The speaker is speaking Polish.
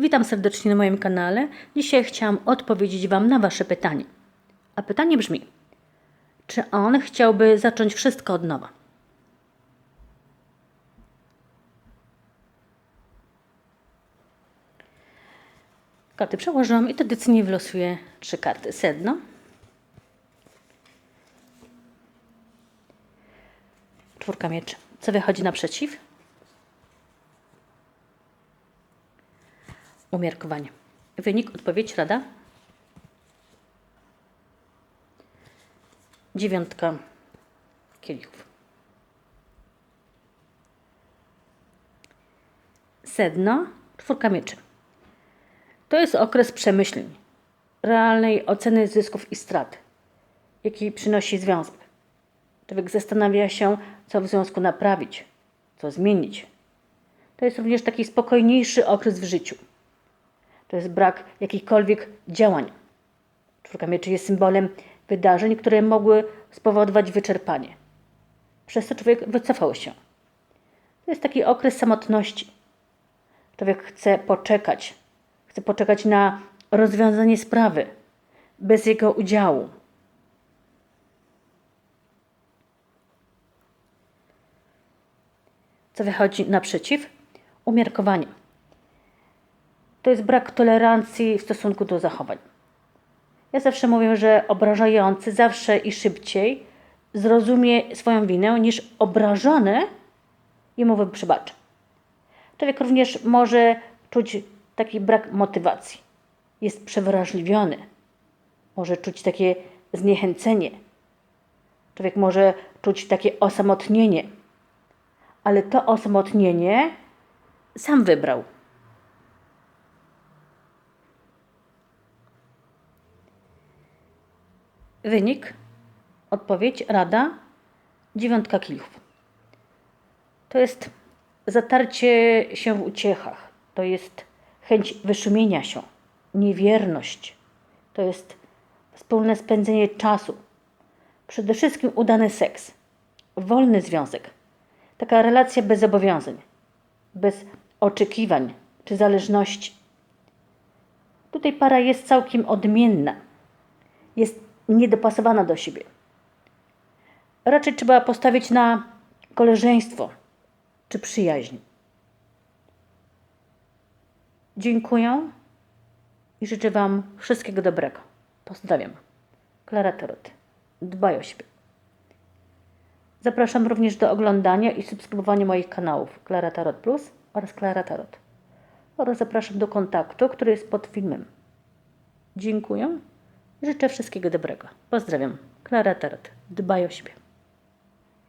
Witam serdecznie na moim kanale. Dzisiaj chciałam odpowiedzieć Wam na Wasze pytanie. A pytanie brzmi: czy on chciałby zacząć wszystko od nowa? Karty przełożyłam i tradycyjnie wylosuję trzy karty. Sedno, czwórka mieczy. Co wychodzi naprzeciw? Umiarkowanie. Wynik, odpowiedź, rada? Dziewiątka kielichów. Sedno, czwórka mieczy. To jest okres przemyśleń, realnej oceny zysków i strat, jaki przynosi związek. Człowiek zastanawia się, co w związku naprawić, co zmienić. To jest również taki spokojniejszy okres w życiu. To jest brak jakichkolwiek działań. Czwórka mieczy jest symbolem wydarzeń, które mogły spowodować wyczerpanie. Przez to człowiek wycofał się. To jest taki okres samotności. Człowiek chce poczekać, chce poczekać na rozwiązanie sprawy bez jego udziału. Co wychodzi naprzeciw? Umiarkowanie. To jest brak tolerancji w stosunku do zachowań. Ja zawsze mówię, że obrażający zawsze i szybciej zrozumie swoją winę niż obrażony i mu przebaczy. Człowiek również może czuć taki brak motywacji. Jest przewrażliwiony. Może czuć takie zniechęcenie. Człowiek może czuć takie osamotnienie. Ale to osamotnienie sam wybrał. Wynik, odpowiedź, rada, dziewiątka kielichów. To jest zatarcie się w uciechach, to jest chęć wyszumienia się, niewierność, to jest wspólne spędzenie czasu, przede wszystkim udany seks, wolny związek, taka relacja bez zobowiązań, bez oczekiwań czy zależności. Tutaj para jest całkiem odmienna, jest niedopasowana do siebie. Raczej trzeba postawić na koleżeństwo czy przyjaźń. Dziękuję i życzę Wam wszystkiego dobrego. Pozdrawiam. Klara Tarot. Dbaj o siebie. Zapraszam również do oglądania i subskrybowania moich kanałów Klara Tarot Plus oraz Klara Tarot. Oraz zapraszam do kontaktu, który jest pod filmem. Dziękuję. Życzę wszystkiego dobrego. Pozdrawiam. Klara Tarot. Dbaj o siebie.